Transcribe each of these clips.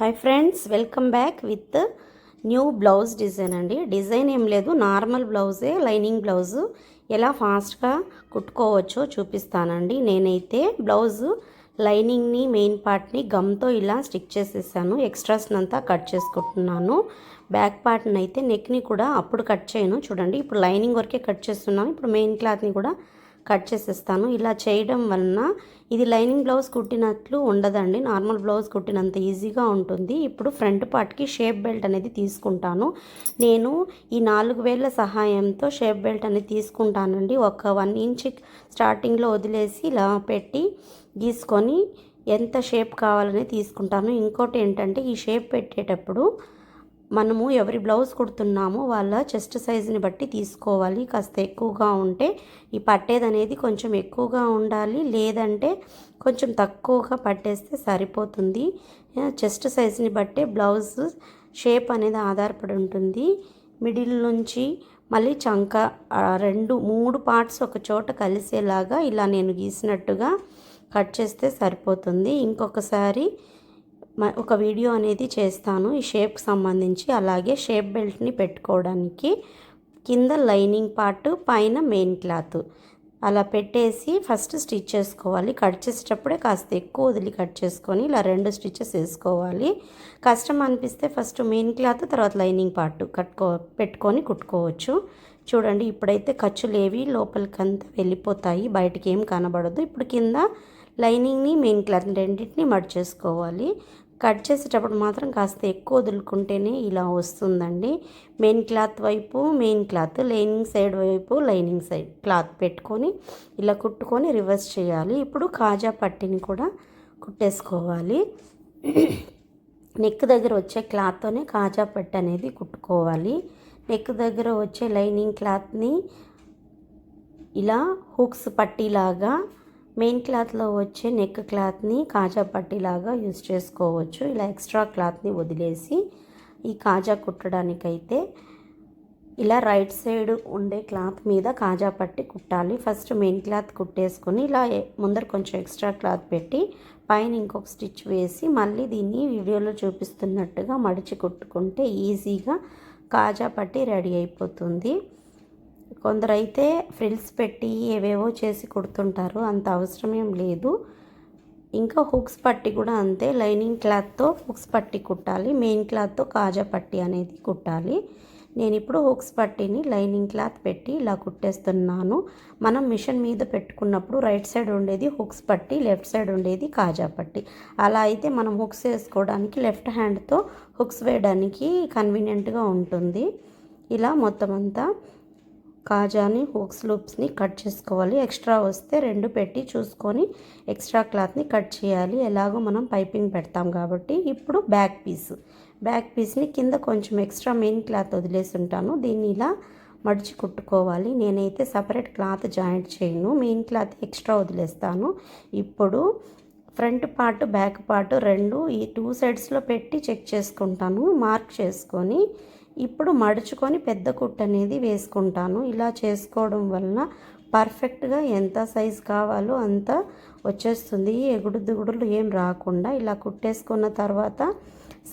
Hi friends welcome back with new blouse design అండి. Design ఏం లేదు నార్మల్ బ్లౌజే లైనింగ్ బ్లౌజు ఎలా ఫాస్ట్గా కుట్టుకోవచ్చో చూపిస్తానండి. నేనైతే బ్లౌజు లైనింగ్ని మెయిన్ పార్ట్ని గమ్తో ఇలా స్టిక్ చేసేసాను. ఎక్స్ట్రాస్ని అంతా కట్ చేసుకుంటున్నాను. బ్యాక్ పార్ట్ని అయితే నెక్ని కూడా అప్పుడు కట్ చేయను. చూడండి ఇప్పుడు లైనింగ్ వరకే కట్ చేస్తున్నాను. ఇప్పుడు మెయిన్ క్లాత్ని కూడా కట్ చేసేస్తాను. ఇలా చేయడం వలన ఇది లైనింగ్ బ్లౌజ్ కుట్టినట్లు ఉండదండి. నార్మల్ బ్లౌజ్ కుట్టినంత ఈజీగా ఉంటుంది. ఇప్పుడు ఫ్రంట్ పార్ట్కి షేప్ బెల్ట్ అనేది తీసుకుంటాను. నేను ఈ నాలుగు వేల సహాయంతో షేప్ బెల్ట్ అనేది తీసుకుంటానండి. ఒక వన్ ఇంచ్ స్టార్టింగ్లో వదిలేసి ఇలా పెట్టి గీసుకొని ఎంత షేప్ కావాలని తీసుకుంటాను. ఇంకోటి ఏంటంటే ఈ షేప్ పెట్టేటప్పుడు మనము ఎవరి బ్లౌజ్ కుడుతున్నామో వాళ్ళ చెస్ట్ సైజుని బట్టి తీసుకోవాలి. కాస్త ఎక్కువగా ఉంటే ఈ పట్టేది అనేది కొంచెం ఎక్కువగా ఉండాలి. లేదంటే కొంచెం తక్కువగా పట్టేస్తే సరిపోతుంది. చెస్ట్ సైజుని బట్టే బ్లౌజ్ షేప్ అనేది ఆధారపడి ఉంటుంది. మిడిల్ నుంచి మళ్ళీ చంక రెండు మూడు పార్ట్స్ ఒక చోట కలిసేలాగా ఇలా నేను గీసినట్టుగా కట్ చేస్తే సరిపోతుంది. ఇంకొకసారి ఒక వీడియో అనేది చేస్తాను. ఈ షేప్కి సంబంధించి అలాగే షేప్ బెల్ట్ని పెట్టుకోవడానికి కింద లైనింగ్ పార్ట్ పైన మెయిన్ క్లాత్. అలా పెట్టేసి ఫస్ట్ స్టిచ్ చేసుకోవాలి. కట్ చేసేటప్పుడే కాస్త ఎక్కువ వదిలి కట్ చేసుకొని ఇలా రెండు స్టిచెస్ వేసుకోవాలి. కష్టం అనిపిస్తే ఫస్ట్ మెయిన్ క్లాత్ తర్వాత లైనింగ్ పార్ట్ కట్టుకో పెట్టుకొని కుట్టుకోవచ్చు. చూడండి ఇప్పుడైతే ఖర్చులు ఏవి లోపలికంతా వెళ్ళిపోతాయి. బయటికి ఏం కనబడదు. ఇప్పుడు కింద లైనింగ్ని మెయిన్ క్లాత్ రెండింటిని మడ్ చేసుకోవాలి. కట్ చేసేటప్పుడు మాత్రం కాస్త ఎక్కువ వదులుకుంటేనే ఇలా వస్తుందండి. మెయిన్ క్లాత్ వైపు మెయిన్ క్లాత్ లైనింగ్ సైడ్ వైపు లైనింగ్ సైడ్ క్లాత్ పెట్టుకొని ఇలా కుట్టుకొని రివర్స్ చేయాలి. ఇప్పుడు కాజా పట్టిని కూడా కుట్టేసుకోవాలి. నెక్ దగ్గర వచ్చే క్లాత్తోనే కాజా పట్టి అనేది కుట్టుకోవాలి. నెక్ దగ్గర వచ్చే లైనింగ్ క్లాత్ని ఇలా హుక్స్ పట్టిలాగా మెయిన్ క్లాత్లో వచ్చే నెక్ క్లాత్ని కాజా పట్టీలాగా యూజ్ చేసుకోవచ్చు. ఇలా ఎక్స్ట్రా క్లాత్ని వదిలేసి ఈ కాజా కుట్టడానికైతే ఇలా రైట్ సైడ్ ఉండే క్లాత్ మీద కాజా పట్టి కుట్టాలి. ఫస్ట్ మెయిన్ క్లాత్ కుట్టేసుకొని ఇలా ముందర కొంచెం ఎక్స్ట్రా క్లాత్ పెట్టి పైన ఇంకొక స్టిచ్ వేసి మళ్ళీ దీన్ని వీడియోలో చూపిస్తున్నట్టుగా మడిచి కుట్టుకుంటే ఈజీగా కాజా పట్టి రెడీ అయిపోతుంది. కొందరైతే ఫ్రిల్స్ పెట్టి ఏవేవో చేసి కుడుతుంటారు అంత అవసరం ఏం లేదు. ఇంకా హుక్స్ పట్టి కూడా అంతే. లైనింగ్ క్లాత్తో హుక్స్ పట్టి కుట్టాలి. మెయిన్ క్లాత్తో కాజా పట్టి అనేది కుట్టాలి. నేను ఇప్పుడు హుక్స్ పట్టిని లైనింగ్ క్లాత్ పెట్టి ఇలా కుట్టేస్తున్నాను. మనం మిషన్ మీద పెట్టుకున్నప్పుడు రైట్ సైడ్ ఉండేది హుక్స్ పట్టి లెఫ్ట్ సైడ్ ఉండేది కాజా పట్టి. అలా అయితే మనం హుక్స్ వేసుకోవడానికి లెఫ్ట్ హ్యాండ్తో హుక్స్ వేయడానికి కన్వీనియంట్గా ఉంటుంది. ఇలా మొత్తం అంతా కాజాని హూక్స్ లూప్స్ని కట్ చేసుకోవాలి. ఎక్స్ట్రా వస్తే రెండు పెట్టి చూసుకొని ఎక్స్ట్రా క్లాత్ని కట్ చేయాలి. ఎలాగో మనం పైపింగ్ పెడతాం కాబట్టి ఇప్పుడు బ్యాక్ పీస్. బ్యాక్ పీస్ని కింద కొంచెం ఎక్స్ట్రా మెయిన్ క్లాత్ వదిలేసి ఉంటాను. దీన్ని ఇలా మడిచి కుట్టుకోవాలి. నేనైతే సపరేట్ క్లాత్ జాయింట్ చేయను. మెయిన్ క్లాత్ ఎక్స్ట్రా వదిలేస్తాను. ఇప్పుడు ఫ్రంట్ పార్ట్ బ్యాక్ పార్ట్ రెండు ఈ టూ సైడ్స్లో పెట్టి చెక్ చేసుకుంటాను. మార్క్ చేసుకొని ఇప్పుడు మడుచుకొని పెద్ద కుట్ట అనేది వేసుకుంటాను. ఇలా చేసుకోవడం వలన పర్ఫెక్ట్గా ఎంత సైజ్ కావాలో అంత వచ్చేస్తుంది. ఎగుడు దిగుడులు ఏం రాకుండా ఇలా కుట్టేసుకున్న తర్వాత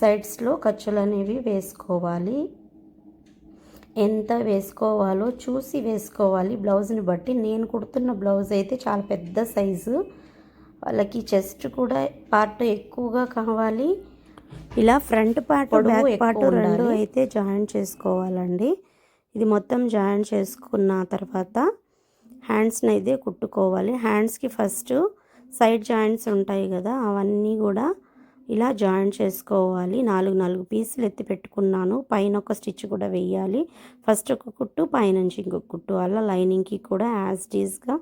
సైడ్స్లో ఖర్చులు అనేవి వేసుకోవాలి. ఎంత వేసుకోవాలో చూసి వేసుకోవాలి. బ్లౌజ్ని బట్టి నేను కుడుతున్న బ్లౌజ్ అయితే చాలా పెద్ద సైజు. వాళ్ళకి చెస్ట్ కూడా పార్ట్ ఎక్కువగా కావాలి. ఇలా ఫ్రంట్ పార్ట్ బ్యాక్ పార్ట్ రెండు అయితే జాయిన్ చేసుకోవాలండి. ఇది మొత్తం జాయిన్ చేసుకున్న తర్వాత హ్యాండ్స్ని అయితే కుట్టుకోవాలి. హ్యాండ్స్కి ఫస్ట్ సైడ్ జాయింట్స్ ఉంటాయి కదా అవన్నీ కూడా ఇలా జాయిన్ చేసుకోవాలి. నాలుగు నాలుగు పీసులు ఎత్తి పెట్టుకున్నాను. పైన ఒక స్టిచ్ కూడా వేయాలి. ఫస్ట్ ఒక కుట్టు పైనుంచి ఇంకొక కుట్టు. అలా లైనింగ్కి కూడా యాజ్ డీస్గా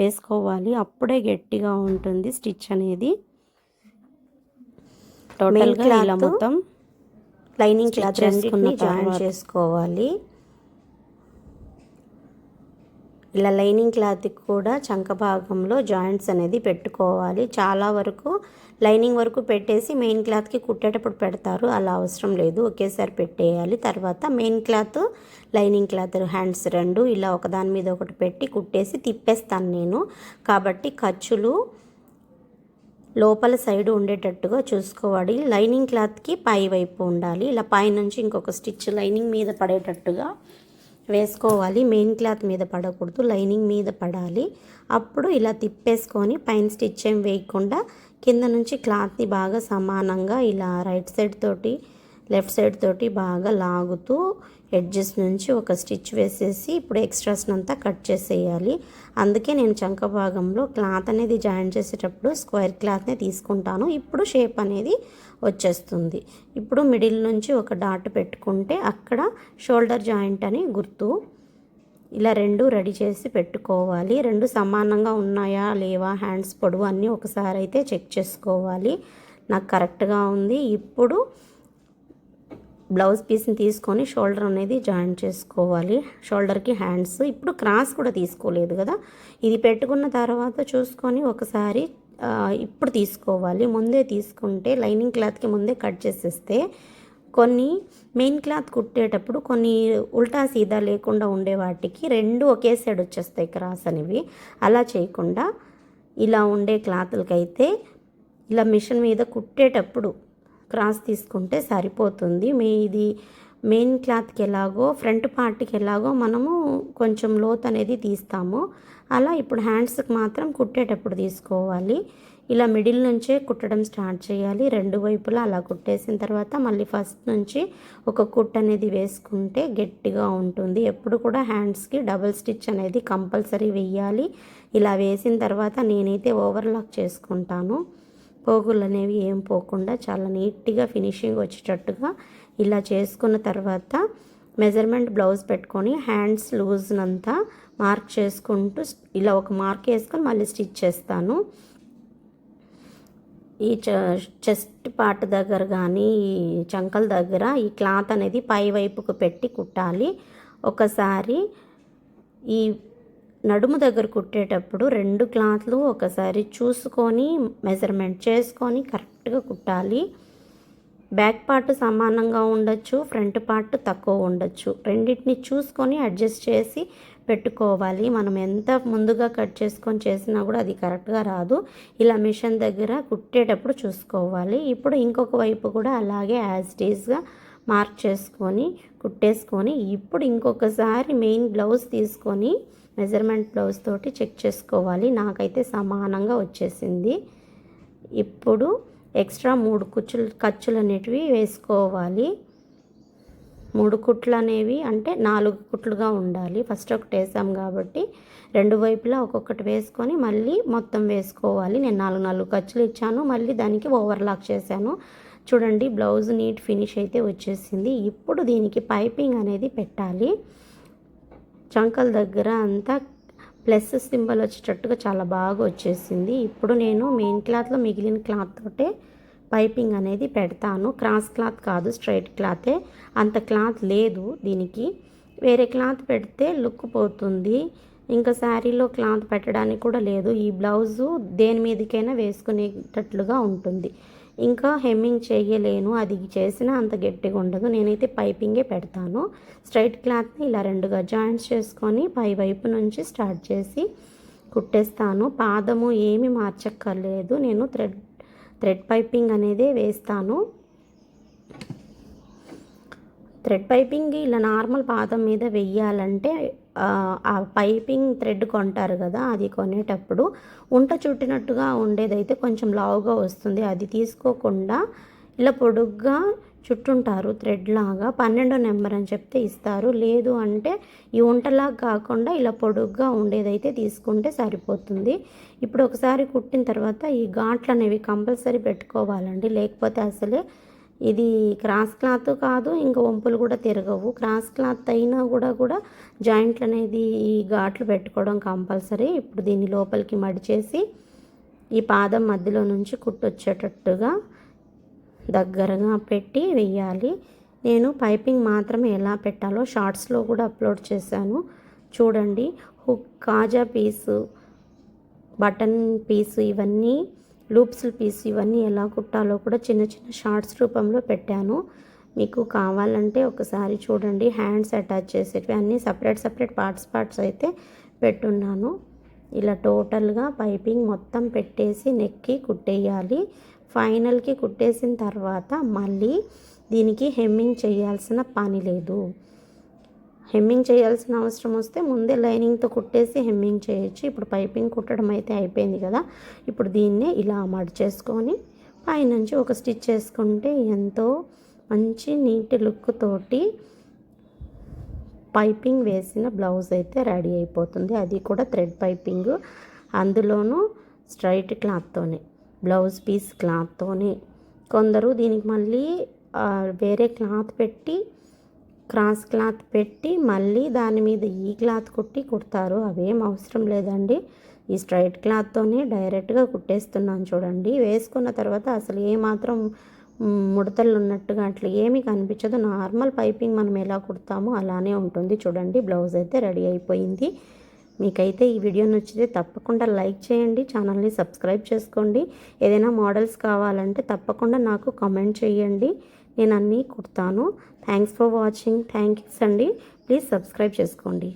వేసుకోవాలి. అప్పుడే గట్టిగా ఉంటుంది స్టిచ్ అనేది. టోటల్గా ఇలా మొత్తం లైనింగ్ క్లాత్ చేసుకున్న జాయిన్ చేసుకోవాలి. ఇలా లైనింగ్ క్లాత్ కూడా చంక భాగంలో జాయింట్స్ అనేది పెట్టుకోవాలి. చాలా వరకు లైనింగ్ వరకు పెట్టేసి మెయిన్ క్లాత్కి కుట్టేటప్పుడు పెడతారు. అలా అవసరం లేదు. ఒకేసారి పెట్టేయాలి. తర్వాత main cloth lining cloth hands రెండు ఇలా ఒకదాని మీద ఒకటి పెట్టి కుట్టేసి తిప్పేస్తాను నేను. కాబట్టి ఖర్చులు లోపల సైడ్ ఉండేటట్టుగా చూసుకోవాలి. లైనింగ్ క్లాత్కి పై వైపు ఉండాలి. ఇలా పైనుంచి ఇంకొక స్టిచ్ లైనింగ్ మీద పడేటట్టుగా వేసుకోవాలి. మెయిన్ క్లాత్ మీద పడకూడదు. లైనింగ్ మీద పడాలి. అప్పుడు ఇలా తిప్పేసుకొని పైన స్టిచ్ ఏం వేయకుండా కింద నుంచి క్లాత్ని బాగా సమానంగా ఇలా రైట్ సైడ్ తోటి లెఫ్ట్ సైడ్ తోటి బాగా లాగుతూ ఎడ్జెస్ నుంచి ఒక స్టిచ్ వేసేసి ఇప్పుడు ఎక్స్ట్రాస్ని అంతా కట్ చేసేయాలి. అందుకే నేను చంక భాగంలో క్లాత్ అనేది జాయిన్ చేసేటప్పుడు స్క్వేర్ క్లాత్నే తీసుకుంటాను. ఇప్పుడు షేప్ అనేది వచ్చేస్తుంది. ఇప్పుడు మిడిల్ నుంచి ఒక డాట్ పెట్టుకుంటే అక్కడ షోల్డర్ జాయింట్ అని గుర్తు ఇలా రెండు రెడీ చేసి పెట్టుకోవాలి. రెండు సమానంగా ఉన్నాయా లేవా హ్యాండ్స్ పొడవు అన్నీ ఒకసారి అయితే చెక్ చేసుకోవాలి. నాకు కరెక్ట్గా ఉంది. ఇప్పుడు బ్లౌజ్ పీస్ని తీసుకొని షోల్డర్ అనేది జాయిన్ చేసుకోవాలి. షోల్డర్కి హ్యాండ్స్. ఇప్పుడు క్రాస్ కూడా తీసుకోలేదు కదా. ఇది పెట్టుకున్న తర్వాత చూసుకొని ఒకసారి ఇప్పుడు తీసుకోవాలి. ముందే తీసుకుంటే లైనింగ్ క్లాత్కి ముందే కట్ చేసేస్తే కొన్ని మెయిన్ క్లాత్ కుట్టేటప్పుడు కొన్ని ఉల్టా సీదా లేకుండా ఉండే వాటికి రెండు ఒకే సైడ్ వచ్చేస్తాయి క్రాస్ అనేవి. అలా చేయకుండా ఇలా ఉండే క్లాత్లకైతే ఇలా మిషన్ మీద కుట్టేటప్పుడు క్రాస్ తీసుకుంటే సరిపోతుంది. మీ ఇది మెయిన్ క్లాత్కి ఎలాగో ఫ్రంట్ పార్ట్కి ఎలాగో మనము కొంచెం లోత్ అనేది తీస్తాము. అలా ఇప్పుడు హ్యాండ్స్కి మాత్రం కుట్టేటప్పుడు తీసుకోవాలి. ఇలా మిడిల్ నుంచే కుట్టడం స్టార్ట్ చేయాలి. రెండు వైపులా అలా కుట్టేసిన తర్వాత మళ్ళీ ఫస్ట్ నుంచి ఒక కుట్ అనేది వేసుకుంటే గట్టిగా ఉంటుంది. ఎప్పుడు కూడా హ్యాండ్స్కి డబుల్ స్టిచ్ అనేది కంపల్సరీ వెయ్యాలి ఇలా వేసిన తర్వాత నేనైతే ఓవర్లాక్ చేసుకుంటాను. పోగులు అనేవి ఏం పోకుండా చాలా నీట్గా ఫినిషింగ్ వచ్చేటట్టుగా ఇలా చేసుకున్న తర్వాత మెజర్మెంట్ బ్లౌజ్ పెట్టుకొని హ్యాండ్స్ లూజ్నంతా మార్క్ చేసుకుంటూ ఇలా ఒక మార్క్ వేసుకొని మళ్ళీ స్టిచ్ చేస్తాను. ఈ చెస్ట్ పార్ట్ దగ్గర కానీ ఈ చంకల దగ్గర ఈ క్లాత్ అనేది పై వైపుకు పెట్టి కుట్టాలి. ఒకసారి ఈ నడుము దగ్గర కుట్టేటప్పుడు రెండు క్లాత్లు ఒకసారి చూసుకొని మెజర్మెంట్ చేసుకొని కరెక్ట్గా కుట్టాలి. బ్యాక్ పార్ట్ సమానంగా ఉండొచ్చు ఫ్రంట్ పార్ట్ తక్కువ ఉండొచ్చు. రెండింటిని చూసుకొని అడ్జస్ట్ చేసి పెట్టుకోవాలి. మనం ఎంత ముందుగా కట్ చేసుకొని చేసినా కూడా అది కరెక్ట్గా రాదు. ఇలా మిషన్ దగ్గర కుట్టేటప్పుడు చూసుకోవాలి. ఇప్పుడు ఇంకొక వైపు కూడా అలాగే యాజ్ డీజ్గా మార్క్ చేసుకొని కుట్టేసుకొని ఇప్పుడు ఇంకొకసారి మెయిన్ బ్లౌజ్ తీసుకొని మెజర్మెంట్ బ్లౌజ్ తోటి చెక్ చేసుకోవాలి. నాకైతే సమానంగా వచ్చేసింది. ఇప్పుడు ఎక్స్ట్రా మూడు కుచ్చులు ఖర్చులు అనేటివి వేసుకోవాలి. మూడు కుట్లు అనేవి అంటే నాలుగు కుట్లుగా ఉండాలి. ఫస్ట్ ఒకటి వేసాం కాబట్టి రెండు వైపులా ఒక్కొక్కటి వేసుకొని మళ్ళీ మొత్తం వేసుకోవాలి. నేను నాలుగు నాలుగు ఖర్చులు ఇచ్చాను. మళ్ళీ దానికి ఓవర్లాక్ చేశాను. చూడండి బ్లౌజ్ నీట్ ఫినిష్ అయితే వచ్చేసింది. ఇప్పుడు దీనికి పైపింగ్ అనేది పెట్టాలి. చంకల దగ్గర అంతా ప్లస్ సింబల్ వచ్చేటట్టుగా చాలా బాగా వచ్చేసింది. ఇప్పుడు నేను మెయిన్ క్లాత్లో మిగిలిన క్లాత్ తోటే పైపింగ్ అనేది పెడతాను. క్రాస్ క్లాత్ కాదు స్ట్రైట్ క్లాతే అంత క్లాత్ లేదు దీనికి. వేరే క్లాత్ పెడితే లుక్ పోతుంది. ఇంకా శారీలో క్లాత్ పెట్టడానికి కూడా లేదు. ఈ బ్లౌజు దేని మీదకైనా వేసుకునేటట్లుగా ఉంటుంది. ఇంకా హెమ్మింగ్ చేయలేను. అది చేసినా అంత గట్టిగా ఉండదు. నేనైతే పైపింగే పెడతాను. స్ట్రైట్ క్లాత్ని ఇలా రెండుగా జాయింట్స్ చేసుకొని పై వైపు నుంచి స్టార్ట్ చేసి కుట్టేస్తాను. పాదము ఏమి మార్చక్కర్లేదు. నేను థ్రెడ్ థ్రెడ్ పైపింగ్ అనేది వేస్తాను. థ్రెడ్ పైపింగ్ ఇలా నార్మల్ పాదం మీద వెయ్యాలంటే ఆ పైపింగ్ థ్రెడ్ కొంటారు కదా అది కొనేటప్పుడు ఉంట చుట్టినట్టుగా ఉండేదైతే కొంచెం లావుగా వస్తుంది. అది తీసుకోకుండా ఇలా పొడుగ్గా చుట్టుంటారు థ్రెడ్ లాగా. పన్నెండో నెంబర్ అని చెప్తే ఇస్తారు. లేదు అంటే ఈ ఉంటలాగా కాకుండా ఇలా పొడుగ్గా ఉండేదైతే తీసుకుంటే సరిపోతుంది. ఇప్పుడు ఒకసారి కుట్టిన తర్వాత ఈ ఘాట్లు అనేవి కంపల్సరీ పెట్టుకోవాలండి. లేకపోతే అసలే ఇది క్రాస్ క్లాత్ కాదు ఇంకా వంపులు కూడా తిరగవు. క్రాస్ క్లాత్ అయినా కూడా కూడా జాయింట్లు అనేది ఈ ఘాట్లు పెట్టుకోవడం కంపల్సరీ. ఇప్పుడు దీన్ని లోపలికి మడిచేసి ఈ పాదం మధ్యలో నుంచి కుట్టొచ్చేటట్టుగా దగ్గరగా పెట్టి వెయ్యాలి నేను పైపింగ్ మాత్రమే ఎలా పెట్టాలో షార్ట్స్లో కూడా అప్లోడ్ చేశాను. చూడండి హుక్ కాజా పీసు బటన్ పీసు ఇవన్నీ లూప్స్ పీస్ ఇవన్నీ ఎలా కుట్టాలో కూడా చిన్న చిన్న షార్ట్స్ రూపంలో పెట్టాను. మీకు కావాలంటే ఒకసారి చూడండి. హ్యాండ్స్ అటాచ్ చేసేటివి అన్నీ సపరేట్ సపరేట్ పార్ట్స్ పార్ట్స్ అయితే పెట్టున్నాను. ఇలా టోటల్గా పైపింగ్ మొత్తం పెట్టేసి నెక్కి కుట్టేయాలి. ఫైనల్కి కుట్టేసిన తర్వాత మళ్ళీ దీనికి హెమ్మింగ్ చేయాల్సిన పని లేదు. హెమ్మింగ్ చేయాల్సిన అవసరం వస్తే ముందే లైనింగ్తో కుట్టేసి హెమ్మింగ్ చేయొచ్చు. ఇప్పుడు పైపింగ్ కుట్టడం అయితే అయిపోయింది కదా. ఇప్పుడు దీన్నే ఇలా మడిచేసుకొని పైనుంచి ఒక స్టిచ్ చేసుకుంటే ఎంతో మంచి నీట్ లుక్ తోటి పైపింగ్ వేసిన బ్లౌజ్ అయితే రెడీ అయిపోతుంది. అది కూడా థ్రెడ్ పైపింగ్. అందులోనూ స్ట్రైట్ క్లాత్తోనే బ్లౌజ్ పీస్ క్లాత్తోనే. కొందరు దీనికి మళ్ళీ వేరే క్లాత్ పెట్టి క్రాస్ క్లాత్ పెట్టి మళ్ళీ దాని మీద ఈ క్లాత్ కుట్టి కుడతారు. అవేం అవసరం లేదండి. ఈ స్ట్రైట్ క్లాత్తోనే డైరెక్ట్గా కుట్టేస్తున్నాను చూడండి. వేసుకున్న తర్వాత అసలు ఏమాత్రం ముడతలు ఉన్నట్టుగా అట్లా ఏమీ కనిపించదు. నార్మల్ పైపింగ్ మనం ఎలా కుడతామో అలానే ఉంటుంది చూడండి. బ్లౌజ్ అయితే రెడీ అయిపోయింది. మీకైతే ఈ వీడియో నచ్చితే తప్పకుండా లైక్ చేయండి ఛానల్ని సబ్స్క్రైబ్ చేసుకోండి. ఏదైనా మోడల్స్ కావాలంటే తప్పకుండా నాకు కమెంట్ చేయండి. నేను అన్నీ కుడతాను. Thanks for watching thank yous అండి ప్లీజ్ సబ్స్క్రైబ్ చేసుకోండి.